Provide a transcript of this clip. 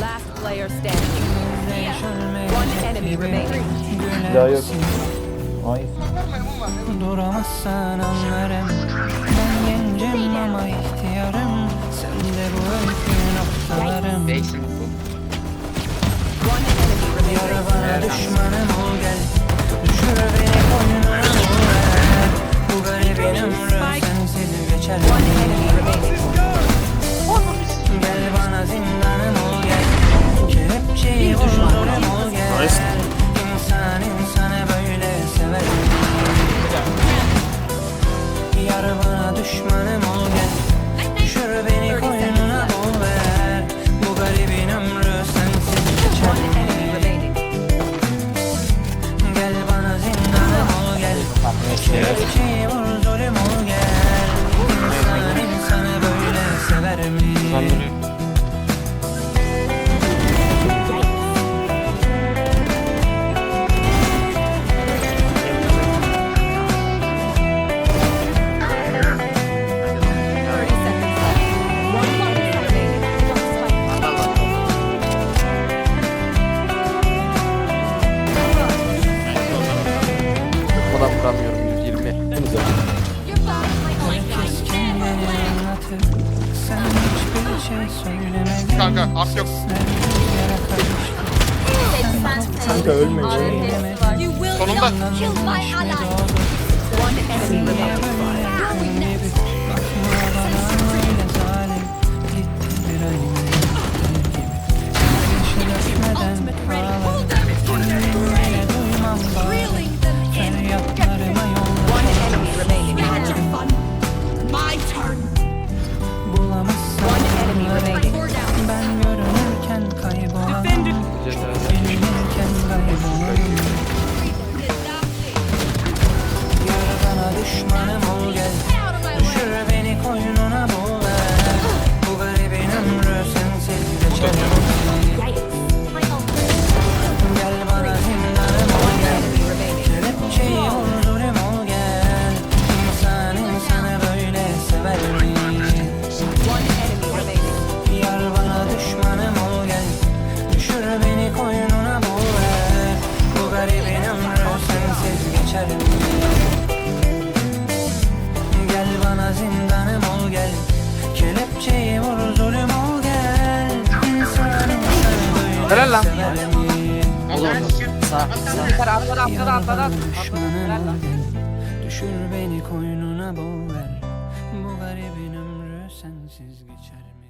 Last player standing. One enemy remaining. Daha. Ay. Duramazsan anlarım. Ben gencim ama ihtiyarım. Sen de bu öykü noktalarım. Yara bana düşmanım ol gel. 네. Kanka af yok. Kanka ölme. Sonunda. düşmanım ol gel. Düşür beni koynuna boğla Bu garibin ömrü sensiz geçer. Gel bana zindanım ol gel. Kelepçeyi vurdurum ol gel. İnsan insanı böyle sever mi? kelepçeyi vur zulüm ol gel. Helal lan. Düşür beni koynuna boğver Bu garibin ömrü sensiz geçer mi?